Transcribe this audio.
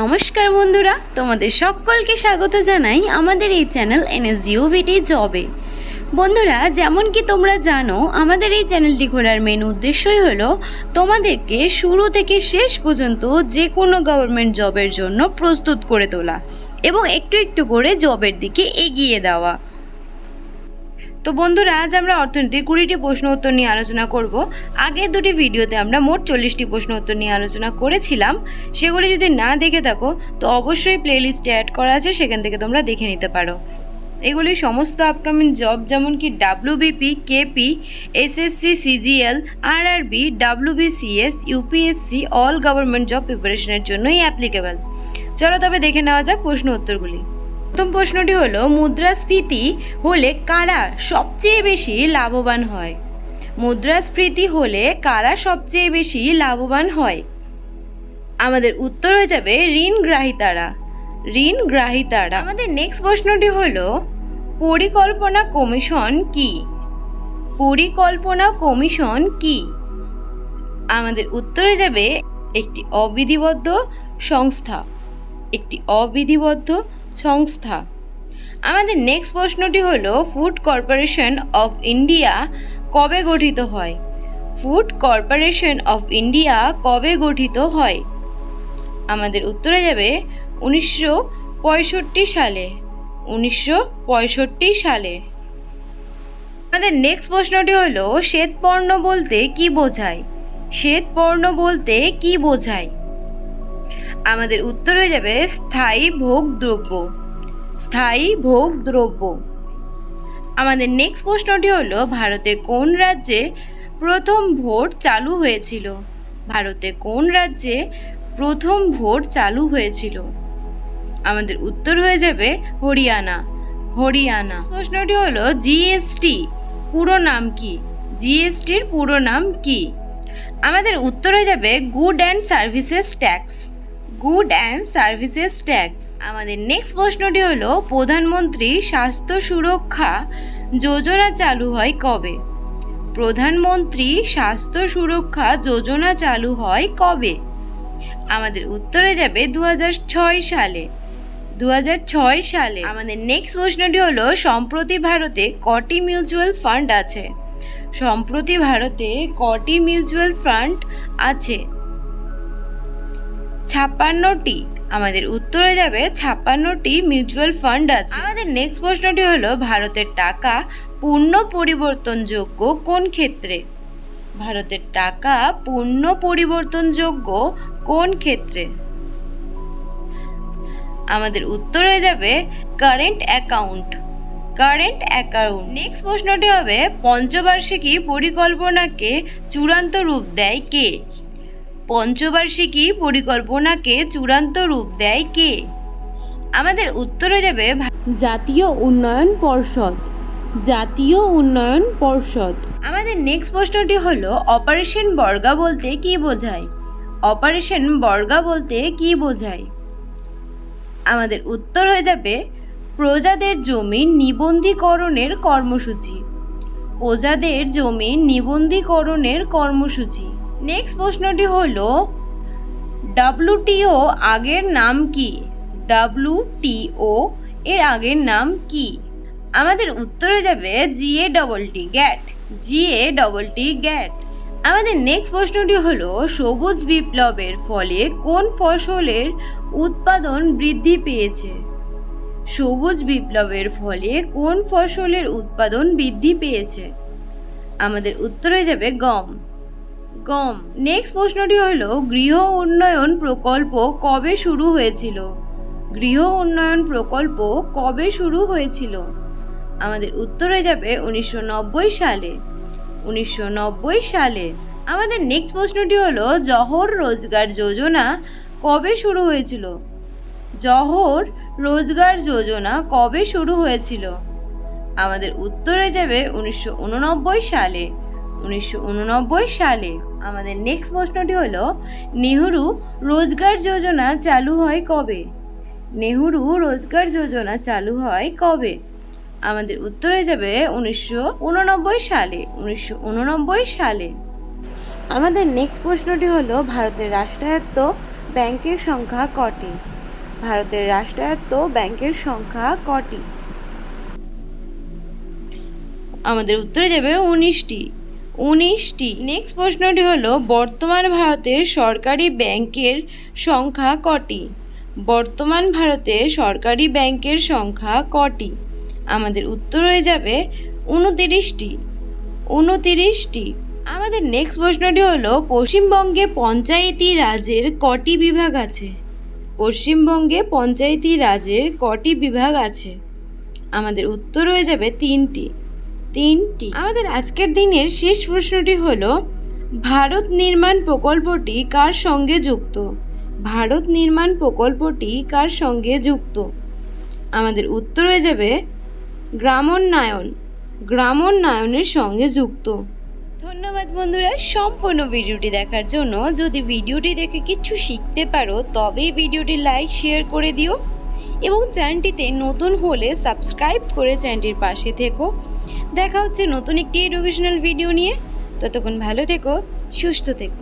নমস্কার বন্ধুরা, তোমাদের সকলকে স্বাগত জানাই আমাদের এই চ্যানেল এনএসজিওভিটি জবে। বন্ধুরা, যেমন কি তোমরা জানো, আমাদের এই চ্যানেলটি খোলার মেন উদ্দেশ্যই হলো, তোমাদেরকে শুরু থেকে শেষ পর্যন্ত যে কোনো গভর্নমেন্ট জবের জন্য প্রস্তুত করে তোলা এবং একটু একটু করে জবের দিকে এগিয়ে দেওয়া। তো বন্ধুরা, আজ আমরা অর্থনীতির কুড়িটি প্রশ্ন উত্তর নিয়ে আলোচনা করব। আগের দুটি ভিডিওতে আমরা মোট চল্লিশটি প্রশ্ন উত্তর নিয়ে আলোচনা করেছিলাম। সেগুলি যদি না দেখে থাকো, তো অবশ্যই প্লেলিস্টে অ্যাড করা আছে, সেখান থেকে তোমরা দেখে নিতে পারো। এগুলি সমস্ত আপকামিং জব যেমন কি WBP KP SSC CGL RRB WBCS UPSC all government job প্রিপারেশনের জন্যই অ্যাপ্লিকেবল চলো তবে দেখে নেওয়া যাক প্রশ্ন উত্তরগুলি। প্রথম প্রশ্নটি হলো, মুদ্রাস্ফীতি হলে কারা সবচেয়ে বেশি লাভবান হয়? মুদ্রাস্ফীতি হলে কারা সবচেয়ে বেশি লাভবান হয়? আমাদের উত্তর হয়ে যাবে ঋণ গ্রাহিতারা। ঋণ গ্রাহিতারা। আমাদের নেক্সট প্রশ্নটি হলো, পরিকল্পনা কমিশন কি? পরিকল্পনা কমিশন কি? আমাদের উত্তর যাবে, একটি অবিধিবদ্ধ সংস্থা। একটি অবিধিবদ্ধ সংস্থা। আমাদের নেক্সট প্রশ্নটি হলো ফুড কর্পোরেশন অফ ইন্ডিয়া কবে গঠিত হয়? ফুড কর্পোরেশন অফ ইন্ডিয়া কবে গঠিত হয়? আমাদের উত্তরে যাবে, উনিশশো পঁয়ষট্টি সালে। উনিশশো পঁয়ষট্টি সালে। আমাদের নেক্সট প্রশ্নটি হলো শ্বেতপর্ণ বলতে কি বোঝায়? শ্বেতপর্ণ বলতে কি বোঝায়? আমাদের উত্তর হয়ে যাবে স্থায়ী ভোগ দ্রব্য। স্থায়ী ভোগ দ্রব্য। আমাদের নেক্সট প্রশ্নটি হলো, ভারতে কোন রাজ্যে প্রথম ভোট চালু হয়েছিল? ভারতে কোন রাজ্যে প্রথম ভোট চালু হয়েছিল? আমাদের উত্তর হয়ে যাবে হরিয়ানা। হরিয়ানা। প্রশ্নটি হলো জিএসটি পুরো নাম কি? জিএসটির পুরো নাম কি? আমাদের উত্তর হয়ে যাবে good and services tax good and services tax. আমাদের নেক্সট প্রশ্নটি হলো, প্রধানমন্ত্রী স্বাস্থ্য সুরক্ষা যোজনা চালু হয় কবে? প্রধানমন্ত্রী স্বাস্থ্য সুরক্ষা যোজনা চালু হয় কবে? আমাদের উত্তরে যাবে দু হাজার ছয় সালে। দু হাজার ছয় সালে আমাদের নেক্সট প্রশ্নটি হলো, সম্প্রতি ভারতে কটি মিউচুয়াল ফান্ড আছে? সম্প্রতি ভারতে কটি মিউচুয়াল ফান্ড আছে? ছাপ্পান্নটি। আমাদের উত্তরে যাবে ছাপ্পান্নটি মিউচুয়াল ফান্ড আছে। আমাদের নেক্সট প্রশ্নটি হলো, ভারতের টাকা পূর্ণ পরিবর্তনযোগ্য কোন ক্ষেত্রে? ভারতের টাকা পূর্ণ পরিবর্তনযোগ্য কোন ক্ষেত্রে? আমাদের উত্তর হয়ে যাবে current account current account next প্রশ্নটি হবে, পঞ্চবার্ষিকী পরিকল্পনাকে চূড়ান্ত রূপ দেয় কে? পঞ্চবার্ষিকী পরিকল্পনাকে চূড়ান্ত রূপ দেয় কে? আমাদের উত্তরে যাবে জাতীয় উন্নয়ন পর্ষদ। জাতীয় উন্নয়ন পর্ষদ। আমাদের নেক্সট প্রশ্নটি হলো অপারেশন বর্গা বলতে কি বোঝায়? অপারেশন বর্গা বলতে কি বোঝায়? আমাদের উত্তর হয়ে যাবে প্রজাদের জমি নিবন্ধীকরণের কর্মসূচি। প্রজাদের জমি নিবন্ধীকরণের কর্মসূচি। নেক্সট প্রশ্নটি হলো ডাব্লুটিও আগের নাম কি? ডাব্লুটিও এর আগের নাম কি? আমাদের উত্তরে যাবে G A double T GATT G A double T GATT আমাদের নেক্সট প্রশ্নটি হলো, সবুজ বিপ্লবের ফলে কোন ফসলের উৎপাদন বৃদ্ধি পেয়েছে? সবুজ বিপ্লবের ফলে কোন ফসলের উৎপাদন বৃদ্ধি পেয়েছে? আমাদের উত্তরে যাবে গম। গম। নেক্সট প্রশ্নটি হলো, গৃহ উন্নয়ন প্রকল্প কবে শুরু হয়েছিল? গৃহ উন্নয়ন প্রকল্প কবে শুরু হয়েছিল? আমাদের উত্তরে যাবে উনিশশো নব্বই সালে। উনিশশো নব্বই সালে। আমাদের নেক্সট প্রশ্নটি হলো, জহর রোজগার যোজনা কবে শুরু হয়েছিল? জহর রোজগার যোজনা কবে শুরু হয়েছিল? আমাদের উত্তরে যাবে উনিশশো উননব্বই সালে। উনিশশো উননব্বই সালে। আমাদের নেক্সট প্রশ্নটি হলো, নেহরু রোজগার যোজনা চালু হয় কবে? নেহরু রোজগার যোজনা চালু হয় কবে? আমাদের উত্তরে যাবে উনিশশো উননব্বই সালে, উনিশশো উননব্বই সালে। আমাদের নেক্সট প্রশ্নটি হলো, ভারতের রাষ্ট্রায়ত্ত ব্যাংকের সংখ্যা কটি? ভারতের রাষ্ট্রায়ত্ত ব্যাংকের সংখ্যা কটি? আমাদের উত্তরে যাবে উনিশটি। উনিশটি। নেক্সট প্রশ্নটি হলো, বর্তমান ভারতের সরকারি ব্যাংকের সংখ্যা কটি? বর্তমান ভারতে সরকারি ব্যাংকের সংখ্যা কটি? আমাদের উত্তর হয়ে যাবে উনতিরিশটি। উনতিরিশটি। আমাদের নেক্সট প্রশ্নটি হলো, পশ্চিমবঙ্গে পঞ্চায়েতি রাজের কটি বিভাগ আছে? পশ্চিমবঙ্গে পঞ্চায়েতি রাজের কটি বিভাগ আছে? আমাদের উত্তর হয়ে যাবে তিনটি। তিনটি। আমাদের আজকের দিনের শেষ প্রশ্নটি হলো, ভারত নির্মাণ প্রকল্পটি কার সঙ্গে যুক্ত? ভারত নির্মাণ প্রকল্পটি কার সঙ্গে যুক্ত? আমাদের উত্তর হয়ে যাবে, গ্রামোন্নয়ন। গ্রামোন্নয়নের সঙ্গে যুক্ত। ধন্যবাদ বন্ধুরা সম্পূর্ণ ভিডিওটি দেখার জন্য। যদি ভিডিওটি দেখে কিছু শিখতে পারো, তবেই ভিডিওটি লাইক, শেয়ার করে দিও। এবং চ্যানেলটিতে নতুন হলে সাবস্ক্রাইব করে চ্যানেলটির পাশে থেকো। দেখা হচ্ছে নতুন একটি এডুকেশনাল ভিডিও নিয়ে। ততক্ষণ ভালো থেকো, সুস্থ থেকো।